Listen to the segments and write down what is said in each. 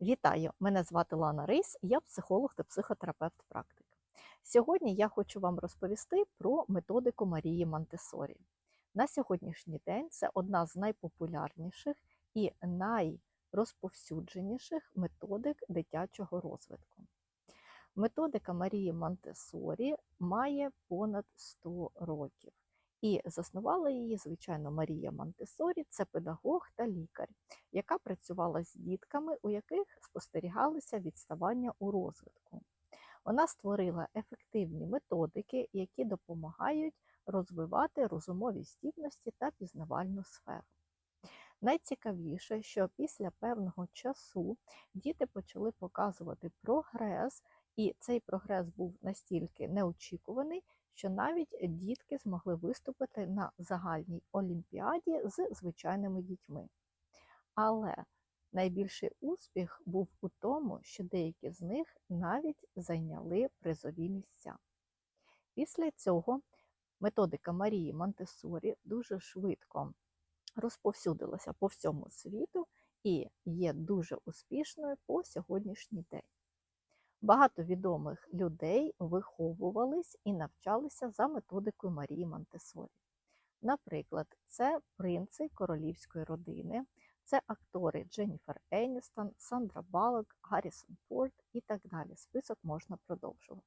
Вітаю! Мене звати Лана Рис, я психолог та психотерапевт практик. Сьогодні я хочу вам розповісти про методику Марії Монтесорі. На сьогоднішній день це одна з найпопулярніших і найрозповсюдженіших методик дитячого розвитку. Методика Марії Монтесорі має понад 100 років. І заснувала її, звичайно, Марія Монтесорі, це педагог та лікар, яка працювала з дітками, у яких спостерігалися відставання у розвитку. Вона створила ефективні методики, які допомагають розвивати розумові здібності та пізнавальну сферу. Найцікавіше, що після певного часу діти почали показувати прогрес, і цей прогрес був настільки неочікуваний, що навіть дітки змогли виступити на загальній олімпіаді з звичайними дітьми. Але найбільший успіх був у тому, що деякі з них навіть зайняли призові місця. Після цього методика Марії Монтесорі дуже швидко розповсюдилася по всьому світу і є дуже успішною по сьогоднішній день. Багато відомих людей виховувались і навчалися за методикою Марії Монтесорі. Наприклад, це принци королівської родини, це актори Дженніфер Еністон, Сандра Балок, Гаррісон Форд і так далі. Список можна продовжувати.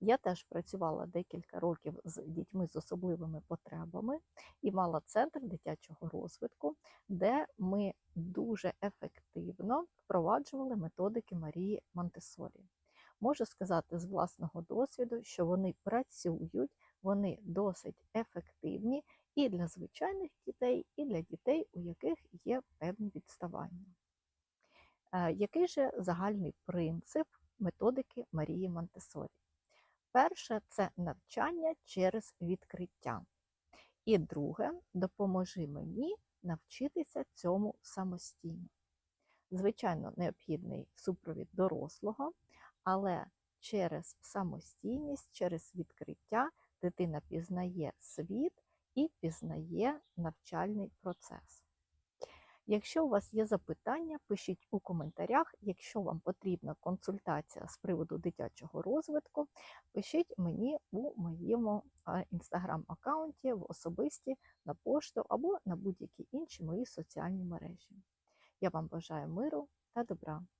Я теж працювала декілька років з дітьми з особливими потребами і мала центр дитячого розвитку, де ми дуже ефективно впроваджували методики Марії Монтесорі. Можу сказати з власного досвіду, що вони працюють, вони досить ефективні і для звичайних дітей, і для дітей, у яких є певні відставання. Е, який же загальний принцип методики Марії Монтесорі? Перше це навчання через відкриття. І друге, допоможи мені навчитися цьому самостійно. Звичайно, необхідний супровід дорослого, але через самостійність, через відкриття дитина пізнає світ і пізнає навчальний процес. Якщо у вас є запитання, пишіть у коментарях. Якщо вам потрібна консультація з приводу дитячого розвитку, пишіть мені у моєму інстаграм-аккаунті в особисті на пошту або на будь-які інші мої соціальні мережі. Я вам бажаю миру та добра.